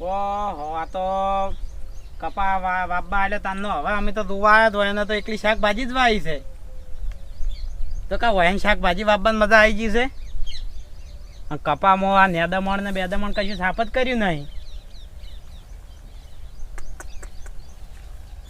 ઓહો આ તો કપા વા- વાપવા આલ્યો તાનનો હવે અમે તો દુવા આવ્યા તો એને તો એકલી શાકભાજી જ વાવી છે. તો કા વહેન શાકભાજી વાપવાની મજા આવી ગઈ છે? કપામાં આ નેદામણ ને બેદામણ કશું સાફ જ કર્યું નહીં.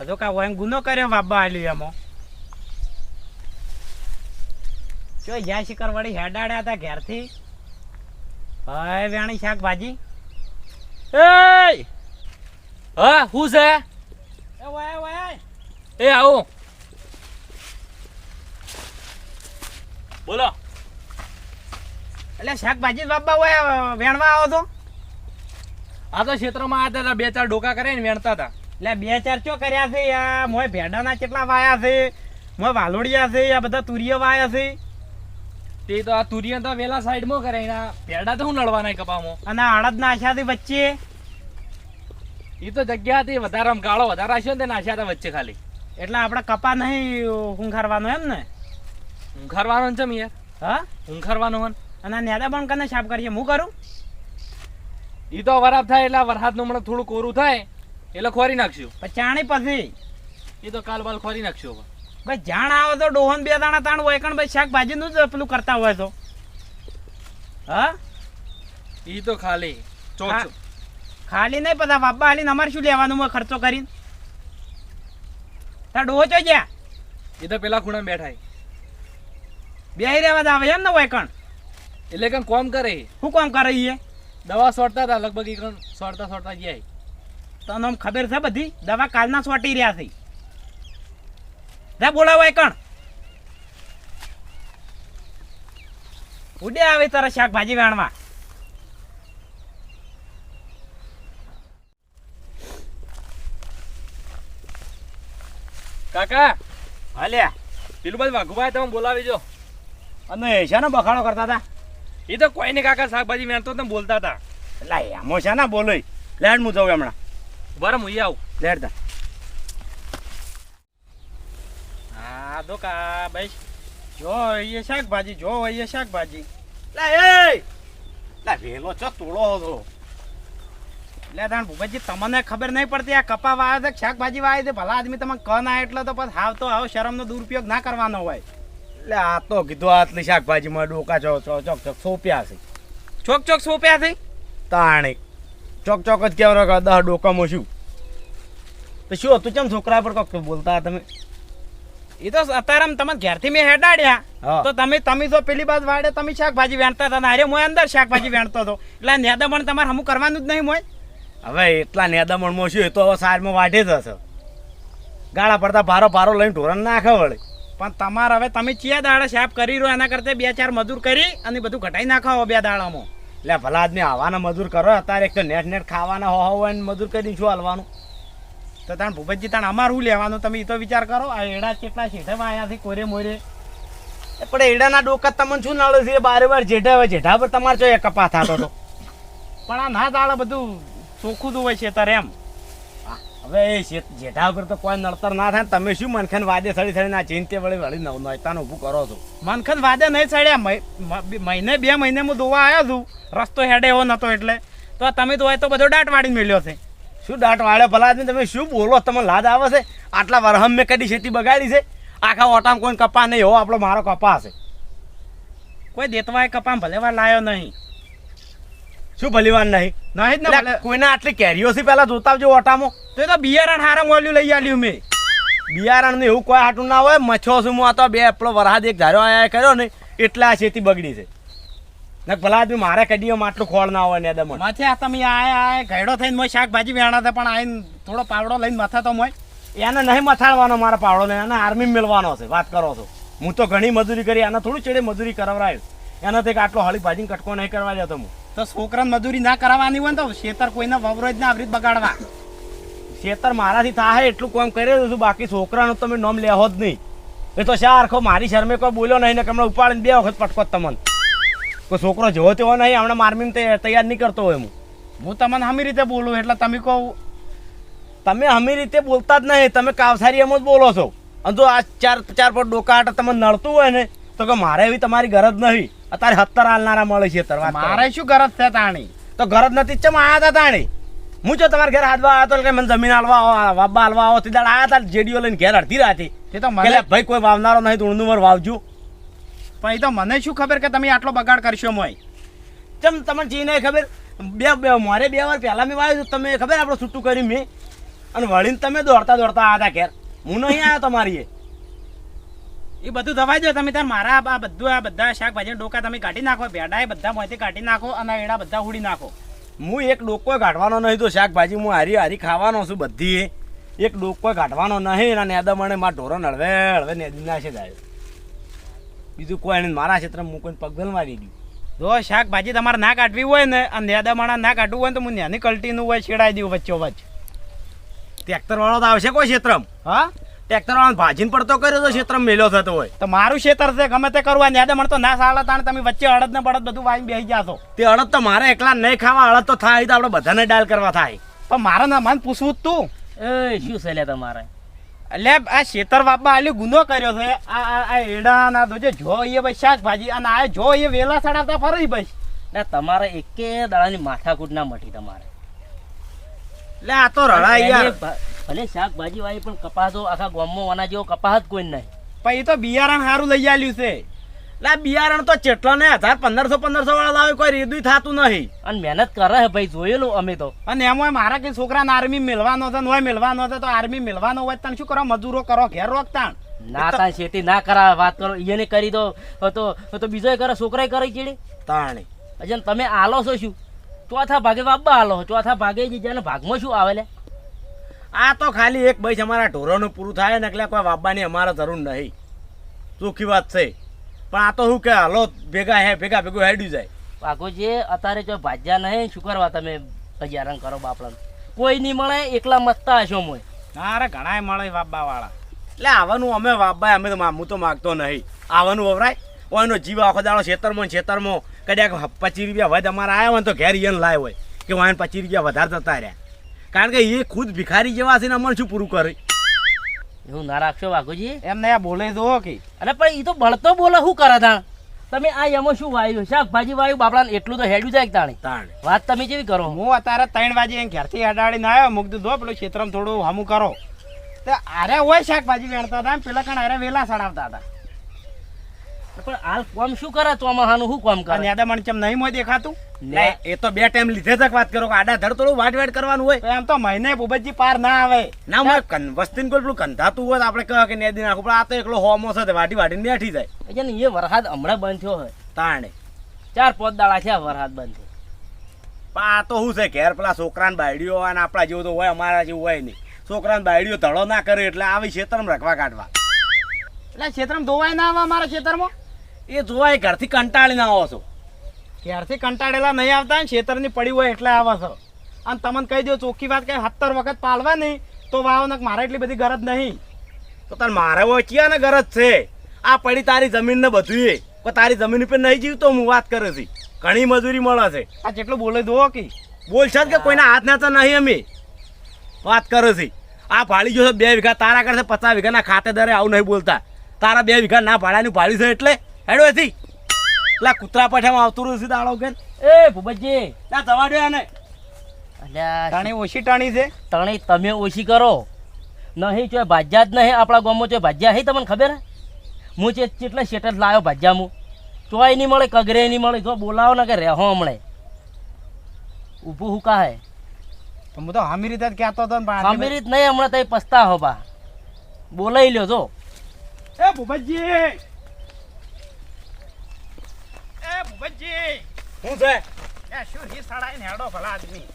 બધો કા વહેન ગુનો કર્યો વાપવા આલ્યું એમાં જો જ્યાં શિખર વળી હેડાડ્યા હતા ઘેરથી? હવે વેણી શાકભાજી? એ હા શું છે એ આવો બોલો એટલે શાકભાજી બાપા હોય વેણવા આવો તો આ તો ક્ષેત્રમાં આ હતા બે ચાર ડોકા કરીને વેણતા હતા એટલે બે ચાર ચો કર્યા છે આ મોય ભેડાના કેટલા વાયા છે મોય વાલોડિયા છે આ બધા તુરિયો વાયા છે તે તો આ તુરિયા તો વેલા સાઈડમાં કરે એના પેડા તો હું લડવાના કપામાં અને આડદ નાખ્યા વચ્ચે. એ તો જગ્યા હતી વધારે ગાળો વધારે હશે ને તે નાખ્યા હતા વચ્ચે ખાલી. એટલે આપણે કપા નહીં હુંખારવાનો એમ ને? ઊંઘારવાનો છે યાર? હા? હુંખારવાનો હન અને નેદા પણ કને સાફ કરીએ હું કરું? એ તો વરાપ થાય એટલે વરસાદનું હમણાં થોડું કોરું થાય એટલે ખોરી નાખશું. પછી ચાણી પછી? એ તો કાલ બાલ ખોરી નાખશું હવે. ભાઈ જાણ આવે તો ડોહન બે દાણા તાણ હોય કણ ભાઈ શાકભાજીનું જ પેલું કરતા હોય તો. હા? ઈ તો ખાલી. ચોક ખાલી નહીં બધા બાબા હાલીને અમારે શું લેવાનું હોય ખર્ચો કરીને? તાર ડોહો ચો ગયા? એ તો પેલા ખૂણા બેઠા બે બેહી રહેવા જ આવે એમ ને હોય કણ? એટલે કઈ કોમ કરે? શું કોમ કરે એ? દવા સોટતા હતા લગભગ એ કણ સોટતા સોટતા જાય તને આમ ખબર છે બધી? દવા કાલના સોટી રહ્યા છે. જા બોલાવો એ કણ. ઉડે આવે તારા શાકભાજી વેણવા. કાકા હાલ્યા પેલું બધું વાઘુભાઈ તમે બોલાવી જો. અને શાનો બખાડો કરતા હતા. એ તો કોઈ નહીં કાકા શાકભાજી વેણતો ને બોલતા હતા. એટલે એમો શાના બોલોય લેડ હું જાઉં હમણાં. બરાબર હું આવું. લેડ તા કા ભાઈ? જો અહીંયા શાકભાજી જો અહીંયા શાકભાજી. લે એ! લે વેલો ચો તોડો હતો લે તાણ ભૂપતજી તમને ખબર નહીં પડતી આ કપા વાવે છે શાકભાજી વાવે છે? ભલા આદમી તમે ક ના એટલે તો પછી હાવ તો આવો શરમનો દુરુપયોગ ના કરવાનો હોય. એટલે આ તો કીધું આટલી શાકભાજીમાં ડોકા છો ચોક ચોક સોપ્યા છે. ચોક ચોક સોપ્યા છે? તાણે. ચોક ચોક જ કેવરો કે દહ ડોકામાં શું? તો શું હતું? ચમ છોકરા પર કોક બોલતા તમે? એ તો અત્યારે તમે ઘેરથી મેં હેડાડ્યા. તો તમે તમે તો પેલી બાદ વાડે તમે શાકભાજી વેણતા હતા અરે હું અંદર શાકભાજી વેણતો હતો. એટલે નેદામણ તમારે હમું કરવાનું જ નહીં મોય. હવે એટલા નેદામણમાં શું એ તો હવે સારમાં વાઢે જ હશે. ગાળા પડતા ભારો ભારો લઈને ઢોરણ નાખે વળે. પણ તમારે હવે તમે ચિયા દાડા સાફ કરી રહ્યો એના કરતા બે ચાર મજૂર કરી અને બધું ઘટાઈ નાખાવો બે દાડામાં. એટલે ભલા આદમી આવવાના મજૂર કરો અત્યારે એક તો નેટ નેટ ખાવાના હો હોય ને મજૂર કરીને શું હાલવાનું? તો તાણ ભૂપતજી, તાણ અમારું લેવાનું? તમે એ તો વિચાર કરો, આ એડા કેટલા શેઠામાં આવ્યા છે કોરે મોરે? પણ એડાના ડોકા તમને શું નડે છે? બારે બાર જેઠા હોય, જેઠા પર તમારે જો કપા થતો હતો પણ આ ના દાડા બધું ચોખ્ખું જ હોય છે તારે એમ. હવે એ જેઠા ઉપર તો કોઈ નડતર ના થાય તમે શું મનખન વાદે સડી સડી ના ચિંતે વળી વળી નવ નયતાનું ઊભું કરો છો? મનખન વાદે નહીં સડ્યા, મહિ- મહિને બે મહિને હું દોવા આવ્યો છું. રસ્તો હેડે એવો નતો એટલે. તો તમે તો તો બધો દાટ વાળી મેળ્યો છે. શું દાંટ વાળે ભલા આદમી તમે શું બોલો? તમને લાદ આવે છે? આટલા વરહમ મેં કદી ખેતી બગાડી છે? આખા ઓટામાં કોઈ કપા નહીં એવો આપણો મારો કપા છે. કોઈ દેતવાય કપા ભલે વાર લાયો નહીં. શું ભલીવાન નહીં? નહીં જ ને કોઈના આટલી કેરીઓ છે પહેલાં જોતા આવજો ઓટામાં? તો એ તો બિયારણ હારા મોલ્યું લઈ આલ્યું મેં. બિયારણ એવું કોઈ હાટું ના હોય. મચ્છો શું આ તો બે આપણો વરહાદ એક ધારો આયા કર્યો ને એટલે આ ખેતી બગડી છે. ને ભલા આદમી મારે કડીઓમાં આટલું ખોળ ના હોય ને દમણ માથે આ તમે આયા આય ઘેડો થઈને મોય શાકભાજી વેણા હતા પણ આઈને થોડો પાવડો લઈને માથા તો મોય. એને નહીં મથાડવાનો મારા પાવડો ને એને આર્મી મેળવાનો છે વાત કરો છો. હું તો ઘણી મજૂરી કરી આને થોડું ચેડે મજૂરી કરાવરાયું એને તો એક આટલો હળી ભાજીને કટકો નહીં કરવા જતો હું. તો છોકરાને મજૂરી ના કરાવવાની હોય ને તો શેતર કોઈને વવરો જ ના આવી બગાડવા. ખેતર મારાથી થાય એટલું કોમ કરી દઉં છું બાકી છોકરાનું તમે નોમ લેહો જ નહીં. એ તો શા આખો મારી શરમે કોઈ બોલ્યો નહીં ને કે હમણાં ઉપાડીને બે વખત પટકો તમને. કોઈ છોકરો જેવો તેવો નહીં હમણાં મારમીને તે તૈયાર નહીં કરતો હોય હું હું તમને હમી રીતે બોલું એટલે તમે કહો. તમે હમી રીતે બોલતા જ નહીં તમે કાવસારી એમ જ બોલો છો. અને જો આ ચાર ચાર પર ડોકા હાટે તમને નડતું હોય ને તો કે મારે એવી તમારી ગરજ નહીં. અત્યારે હત્તર હાલનારા મળે છે મારે શું ગરજ છે તાણી? તો ગરજ નથી ચમ આયા હતા તાણી? હું જો તમારા ઘેર હાથવા આવ્યો તો કે મને જમીન હાલવા આવો વાબા હાલવા આવો સીધા આયા તા જેડીઓ લઈને ઘેર અડધી રાતી. તે તો ભાઈ કોઈ વાવનારો નહીં તો ઉણનું વાવજો. પણ એ તો મને શું ખબર કે તમે આટલો બગાડ કરશો મોય ચમ તમને જી નહીં ખબર બે બે મારે બે વાર પહેલાં મેં વાવ્યું તમે ખબર આપણે છૂટું કર્યું મેં? અને વળીને તમે દોડતા દોડતા આવ્યા હતા ઘેર. હું નહીં આવ્યો તમારી એ એ બધું દવાઈ દો તમે તાર મારા આ બધું આ બધા શાકભાજી ડોકા તમે કાઢી નાખો ભેડા એ બધા મોંથી કાઢી નાખો અને એડા બધા ઉડી નાખો. હું એક ડોકો કાઢવાનો નહીં તો શાકભાજી હું હારી હારી ખાવાનો છું બધી એક ડોકો કાઢવાનો નહીં અને નેદા મને મારા ઢોરો હળવે હળવે નેદી નાખે જાય. બીજું કોઈ નહીં, મારા ક્ષેત્રમાં મૂકીને પગલ મારી દઉં. જો શાકભાજી તમારે ના કાઢવી હોય ને અને નેદામાણા ના કાઢવું હોય ને, તો હું નાની કલ્ટીનું હોય, છેડાઈ દઉં વચ્ચો વચ્ચ ટ્રેક્ટરવાળો તો આવશે કોઈ ક્ષેત્રમાં? હા? ટ્રેક્ટરવાળો ભાજીને પડતો કર્યો તો ક્ષેત્રમાં મેલો થતો હોય. તો મારું ક્ષેત્ર છે, ગમે તે કરવું નેદામણ તો ના સાળા તાણ, તમે વચ્ચે અડદ ને બળદ બધું વાઈને બેસી જાશો. તે અડદ તો મારે એકલા નહીં ખાવા, અડદ તો થાય, તો આપણે બધાને ડાયલ કરવા થાય. પણ મારે ના, મન પૂછવું જ તું. એ શું છે લે તમારે? એટલે આ શેતર બાપા આલી ગુનો કર્યો છે. આ આ એડા ના જોજે જો એ ભાઈ શાકભાજી અને આ જો એ વેલા સડાવતા ફરી ભાઈ. ને તમારે એકે દાડાની માથાકૂટ ના મટી તમારે. એટલે આ તો રડા યાર. ભલે શાકભાજી વાળી પણ કપાસ તો આખા ગામમાં વાના જેવો કપાસ જ કોઈ નહીં. પણ એ તો બિયારણ સારું લઈ આલ્યું છે. એટલે બિયારણ તો ચેટલા ને હજાર પંદરસો પંદરસો વાળા લાવે કોઈ રેદુય થતું નહીં. અને મહેનત કરે હે ભાઈ જોયેલું અમે તો. અને એમાં મારા કઈ છોકરાને આર્મી મેળવાનો છે ને હોય મેળવાનો છે તો આર્મી મેળવાનો હોય તને શું કરો? મજૂરો કરો ઘેર રોકતાણ. ના તા ખેતી ના કરા વાત કરો. એને કરી દો તો તો બીજો કરે છોકરાય કરે ચીડી. તાણે. અજન તમે આલો છો શું? ચોથા ભાગે બાબા આલો. ચોથા ભાગે જે જેના ભાગમાં શું આવે લે આ તો ખાલી એક ભાઈ અમારા ઢોરોનું પૂરું થાય ને એટલે કોઈ બાબાની અમારે જરૂર નહીં. સુખી વાત છે. પણ આ તો શું કે હાલો ભેગા હે ભેગા ભેગું હેડ્યું જાય. ભાગો જે અત્યારે જો ભાજ્યા નહીં શું કરવા તમે હજારણ કરો બાપડા કોઈ નહીં મળે એકલા મસ્તા હશો મોય. અરે ઘણાય મળે બાબા વાળા એટલે આવવાનું અમે વાબાય અમે તો મામું તો માગતો નહીં. આવવાનું વવરાય. ઓનો જીવ આખો દાડો છેતરમાં છેતરમાં કદાચ પચીસ રૂપિયા વધે અમારે આવ્યા હોય તો ઘેર ઈયન લાય હોય. કે વાયન પચીસ રૂપિયા વધારે જતા રહ્યા. કારણ કે એ ખુદ ભિખારી જેવા છે ને અમને શું પૂરું કરે એવું ના રાખશો વાઘોજી? એમને બોલે જો કે. અરે પણ એ તો બળતો બોલે શું કરે તાણ? તમે આ એમાં શું વાયુ શાકભાજી વાયુ બાપડા એટલું તો હેડ્યું જાય તાણે. તાણે. વાત તમે જેવી કરો. હું અત્યારે ત્રણ વાગે ઘેરથી ઘેરથી ના આવ્યો મૂકી દીધો પેલું ક્ષેત્રમાં થોડું હમું કરો. તો આરે હોય શાકભાજી વેણતા હતા પેલા કણ આરે વેલા સડાવતા હતા. પણ હાલ કોમ શું કરે ચોમાહાનું શું કોમ કરે? યાદા મને નહીં મોય દેખાતું? ને એ તો બે ટાઈમ લીધે તક વાત કરો કે આડા ધડ થોડું વાટ વાટ કરવાનું હોય. એમ તો મહિને ભૂપતજી પાર ના આવે. ના કન- વસ્તીને કોઈ પેલું કંધાતું હોય તો આપણે કહે કે નેદી નાખું પણ આ તો એકલો હોમો છે વાટી વાટીને બેઠી જાય. એટલે ને એ વરસાદ હમણાં બંધ થયો હોય. તાણે. ચાર પાંચ દાડા છે આ વરસાદ બંધ પણ આ તો શું છે ઘેર પેલા છોકરાને બાયડીઓ અને આપણા જેવું તો હોય અમારા જેવું હોય નહીં. છોકરાને બાયડીઓ ધડો ના કરે એટલે આવી ખેતરમાં રખવા કાઢવા. એટલે ક્ષેત્રમાં ધોવાય ના આવે મારા ક્ષેત્રમાં? એ જોવાય ઘરથી કંટાળીને આવો છો. ક્યારથી કંટાળેલા નહીં આવતા ને ક્ષેત્રની પડી હોય એટલે આવે છે. અને તમને કહી દો ચોખ્ખી વાત કે સત્તર વખત પાલવા નહીં તો વાવ ને મારે એટલી બધી ગરજ નહીં. તો તાર મારે હોય ક્યાં ને ગરજ છે? આ પડી તારી જમીન ને બધું એ. તારી જમીન ઉપર નહીં જીવતો હું વાત કરે છે. ઘણી મજૂરી મળે છે. આ જેટલું બોલે દો કે. બોલશે જ કે કોઈના હાથ નાચા નહીં અમે. વાત કરે છે. આ ભાડી જો બે વીઘા તારા કરશે પચાસ વીઘાના ખાતેદારે આવું નહીં બોલતા. તારા બે વીઘા ના ભાડાની ભાડી છે એટલે? હેડો એથી. લા કૂતરા પાઠામાં આવતું રહ્યું છે દાડો કે એ ભૂપતજી. ના જવા દે આને અલ્યા ટાણી ઓછી ટાણી છે. તણી તમે ઓછી કરો. નહીં ચોય ભાજ્યા જ નહીં આપણા ગામમાં ચોય ભાજ્યા હે તમને ખબર હે? હું છે કેટલા શેટર લાવ્યો ભાજ્યા હું. ચોય નહીં મળે કગરે નહીં મળે. જો બોલાવો ને કે રહેહો હમણે. ઊભું હું કાહે? તો હું તો હામી રીતે કહેતો હતો હામી જ નહીં હમણાં તઈ પસ્તા હો બા. બોલાઈ લ્યો જો. એ ભૂપતજી! ભૂપતજી શું છે? એ શું રી સડાઈને હેડો ભલા આદમી.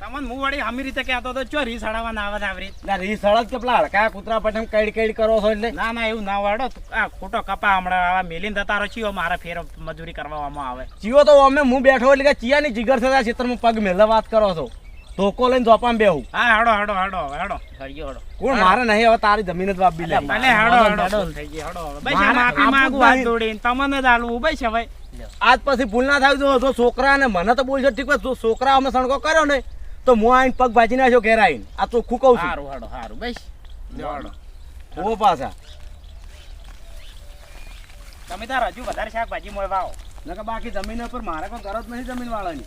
તમને હું વળી રીતે કહેતો તો ચો રી સડાવવા ના આવે આવી ના રી હળદ કે પેલા હડકા કૂતરા પઠામ કઈડ કઈડ કરો છો એટલે? ના ના એવું ના વાડો. આ ખોટો કપા હમણાં આવા મેલીને જતા રહો છીઓ મારે ફેર મજૂરી કરવામાં આવે. ચીઓ તો અમે હું બેઠો એટલે કે ચિયાની જીગર થતા ક્ષેત્રમાં પગ મેલા વાત કરો છો. ધોકો લઈને ધોપામાં બેહું. હા હાડો હાડો હાડો હેડો. હળજો હાડો. કોણ મારે નહીં હવે તારી જમીન જ વાપી લે ભલે હાડો હેડો, થઈ ગઈ હાડો. બસ માફી માંગુ હાથ જોડીને. તમને જ હાલવું છે ભાઈ. આજ પછી ભૂલ ના થાય જો જો છોકરા ને મને તો બોલશે ઠીક જો છોકરા અમે સણકો કર્યો ને તો હું આઈને પગ ભાજી નાખ્યો ઘેર આઈને આ કહું છું. સારું હાડો સારું બસ. લ્યો હેડો. ઓ પાછા. તમે તાર હજુ વધારે શાકભાજી મોય વાવો નકર બાકી જમીન પર મારે કોઈ ગરજ નહીં જમીન વાળાની